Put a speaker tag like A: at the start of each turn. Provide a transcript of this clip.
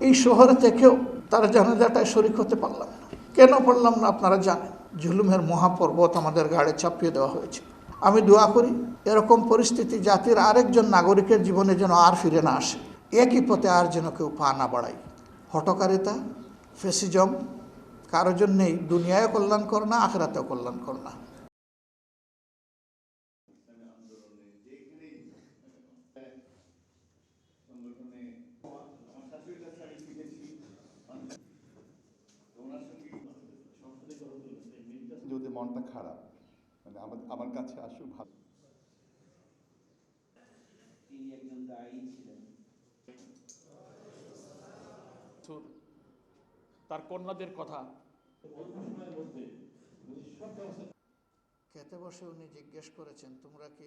A: এই শহরে থেকেও তার জানাজাটায় শরিক হতে পারলাম না। কেন পারলাম না আপনারা জানেন? জুলুমের মহাপর্বত আমাদের গাড়ে চাপিয়ে দেওয়া হয়েছে। আমি দোয়া করি, এরকম পরিস্থিতি জাতির আরেকজন নাগরিকের জীবনে যেন আর ফিরে না আসে। একই পথে আর যেন কেউ পা না বাড়ায়। হটকারিতা, ফেসিজম কারোর জন্যেই দুনিয়ায় কল্যাণকর না, আখেরাতেও কল্যাণকর না।
B: মনটা খারাপ। মানে আমার আমার কাছে আসুক ভালো
C: তিনি একজন দায়ী ছিলেন।
A: তার কন্যাদের কথা। খেতে বসে উনি জিজ্ঞেস করেছেন তোমরা কি